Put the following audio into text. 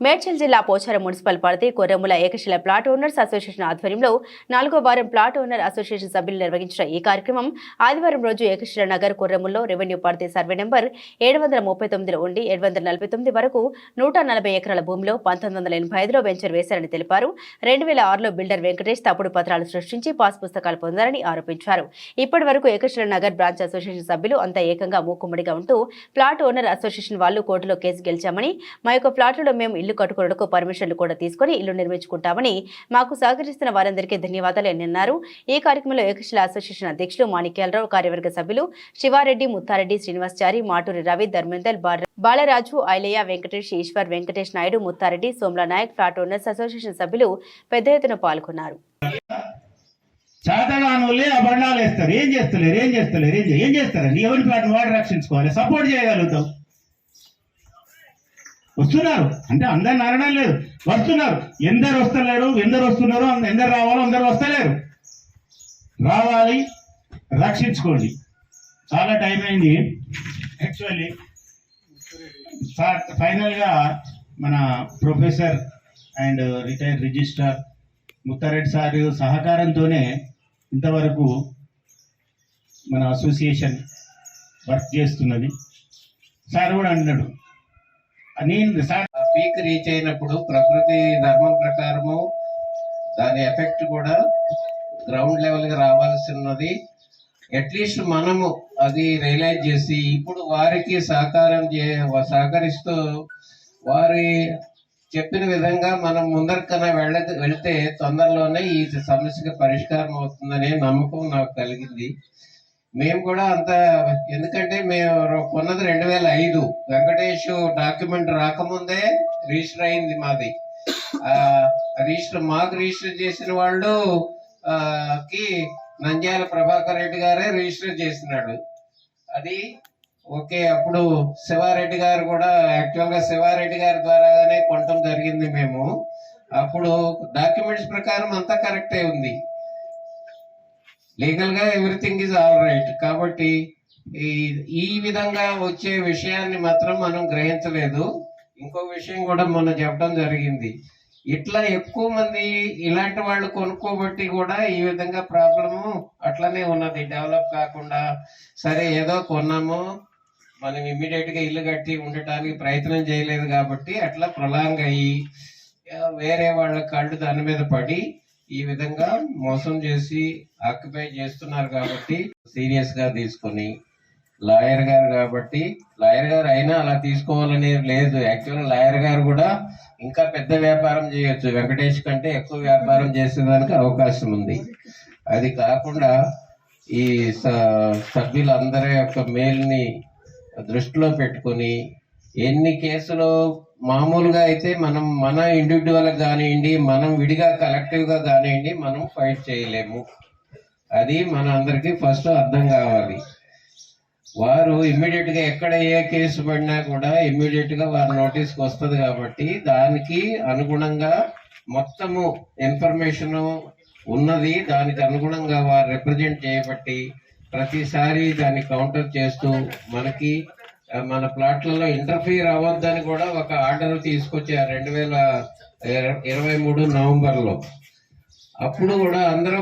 మేడ్చల్ జిల్లా పోచారం మున్సిపల్ పరిధి Korremula Ekashila plot owners association ఆధ్వర్యంలో నాలుగో వారం ప్లాట్ ఓనర్ అసోసియేషన్ సభ్యులు నిర్వహించిన ఈ కార్యక్రమం ఆదివారం రోజు ఏకశిల నగర్ కొర్రెముల్లో రెవెన్యూ పరిధి సర్వే నెంబర్ ఏడు వందల ముప్పై తొమ్మిదిలో ఉండి ఏడు వందల నలభై తొమ్మిది వరకు నూట నలభై ఎకరాల భూమిలో పంతొమ్మిది వందల ఎనభై ఐదులో వెంచర్ వేశారని తెలిపారు. రెండు వేల ఆరులో బిల్డర్ వెంకటేష్ తప్పుడు పత్రాలు సృష్టించి పాస్ పుస్తకాలు పొందారని ఆరోపించారు. ఇప్పటి వరకు ఏకశిల నగర్ బ్రాంచ్ అసోసియేషన్ సభ్యులు అంతా ఏకంగా మూకుమ్మడిగా ఉంటూ ప్లాట్ ఓనర్ అసోసియేషన్ వాళ్ళు కోర్టులో కేసు గెలిచామని మా యొక్క ప్లాట్లో మేము ఇల్లు కట్టుకోవడానికి పర్మిషన్లు కూడా తీసుకొని ఇల్లు నిర్మించుకుంటామని మాకు సహకరిస్తున్న వారందరికీ ధన్యవాదాలు అని అన్నారు ఈ కార్యక్రమంలో ఏకశిల అసోసియేషన్ అధ్యక్షులు మాణిక్యాలరావు కార్యవర్గ సభ్యులు Siva Reddy Mutha Reddy Srinivasachari Maturi Ravi Dharmender Bala- Balaraju Ailaiah Venkatesh Eshwar Venkatesh Naidu Mutha Reddy Somala Naik flat owners association సభ్యులు పెద్ద ఎత్తున పాల్గొన్నారు. చేతగానోళ్ళే ఆ బండాలు వేస్తారు ఏం చేస్తలేరు? ఏం చేస్తలేరు? ఏం ఏం ఎవరి ప్లాట్ వాడు రక్షించుకోవాలి? సపోర్ట్ చేయగలుగుతావు. వస్తున్నారు. అంటే అందరిని అనడం లేదు వస్తున్నారు. ఎందరు వస్తలేరు? ఎందరు వస్తున్నారు? ఎందరు రావాలో అందరు వస్తలేరు. రావాలి రక్షించుకోండి. చాలా టైం అయింది. యాక్చువల్లీ సార్ ఫైనల్గా మన professor and retired registrar Mutha Reddy sir సహకారంతోనే ఇంతవరకు మన అసోసియేషన్ వర్క్ చేస్తున్నది. సార్ కూడా అన్నాడు అని సార్ పీక్ రీచ్ అయినప్పుడు ప్రకృతి ధర్మం ప్రకారము దాని ఎఫెక్ట్ కూడా గ్రౌండ్ లెవెల్ రావాల్సి రావాల్సినది. అట్లీస్ట్ మనము అది రియలైజ్ చేసి ఇప్పుడు వారికి సహకారం చే సహకరిస్తూ వారి చెప్పిన విధంగా మనం ముందరికన్నా వెళ్ళ వెళ్తే తొందరలోనే ఈ సమస్యకి పరిష్కారం అవుతుందనే నమ్మకం నాకు కలిగింది. మేము కూడా అంత ఎందుకంటే మేము కొన్నది రెండు వేల ఐదు వెంకటేష్ డాక్యుమెంట్ రాకముందే రిజిస్టర్ అయింది మాది. ఆ రిజిస్టర్ మాకు రిజిస్టర్ చేసిన వాళ్ళు కి నంద్యాల ప్రభాకర్ రెడ్డి గారే రిజిస్టర్ చేసినాడు. అది ఓకే అప్పుడు శివారెడ్డి గారు కూడా యాక్చువల్గా శివారెడ్డి గారి ద్వారానే కొనటం జరిగింది మేము. అప్పుడు డాక్యుమెంట్స్ ప్రకారం అంతా కరెక్టే ఉంది. లీగల్గా ఎవ్రీథింగ్ ఇస్ ఆల్ రైట్ కాబట్టి ఈ ఈ విధంగా వచ్చే విషయాన్ని మాత్రం మనం గ్రహించలేదు. ఇంకో విషయం కూడా మొన్న చెప్పడం జరిగింది. ఇట్లా ఎక్కువ మంది ఇలాంటి వాళ్ళు కొనుక్కోబట్టి కూడా ఈ విధంగా ప్రాబ్లము అట్లనే ఉన్నది. డెవలప్ కాకుండా సరే ఏదో కొన్నాము మనం ఇమ్మీడియట్గా ఇల్లు కట్టి ఉండటానికి ప్రయత్నం చేయలేదు కాబట్టి అట్లా ప్రొలాంగ్ అయ్యి వేరే వాళ్ళ కళ్ళు దాని మీద పడి ఈ విధంగా మోసం చేసి ఆక్యుపై చేస్తున్నారు కాబట్టి సీరియస్గా తీసుకొని లాయర్ గారు కాబట్టి లాయర్ గారు అయినా అలా తీసుకోవాలని లేదు. యాక్చువల్ లాయర్ గారు కూడా ఇంకా పెద్ద వ్యాపారం చేయొచ్చు. వెంకటేష్ కంటే ఎక్కువ వ్యాపారం చేసేదానికి అవకాశం ఉంది. అది కాకుండా ఈ స- సభ్యులందరి యొక్క మేల్ని దృష్టిలో పెట్టుకొని ఎన్ని కేసులు మామూలుగా అయితే మనం మన ఇండివిజువల్ కానివ్వండి మనం విడిగా కలెక్టివ్గా కానివ్వండి మనం ఫైట్ చేయలేము. అది మన అందరికి ఫస్ట్ అర్థం కావాలి. వారు ఇమ్మీడియట్గా ఎక్కడ ఏ కేసు పడినా కూడా ఇమ్మీడియట్గా వారి నోటీస్ వస్తుంది కాబట్టి దానికి అనుగుణంగా మొత్తము ఇన్ఫర్మేషన్ ఉన్నది దానికి అనుగుణంగా వారు రిప్రజెంట్ చేయబట్టి ప్రతిసారి దాన్ని కౌంటర్ చేస్తూ మనకి మన ప్లాట్లలో ఇంటర్ఫీర్ అవ్వద్దని కూడా ఒక ఆర్డర్ తీసుకొచ్చారు రెండు వేల ఇరవై మూడు నవంబర్లో అప్పుడు కూడా అందరం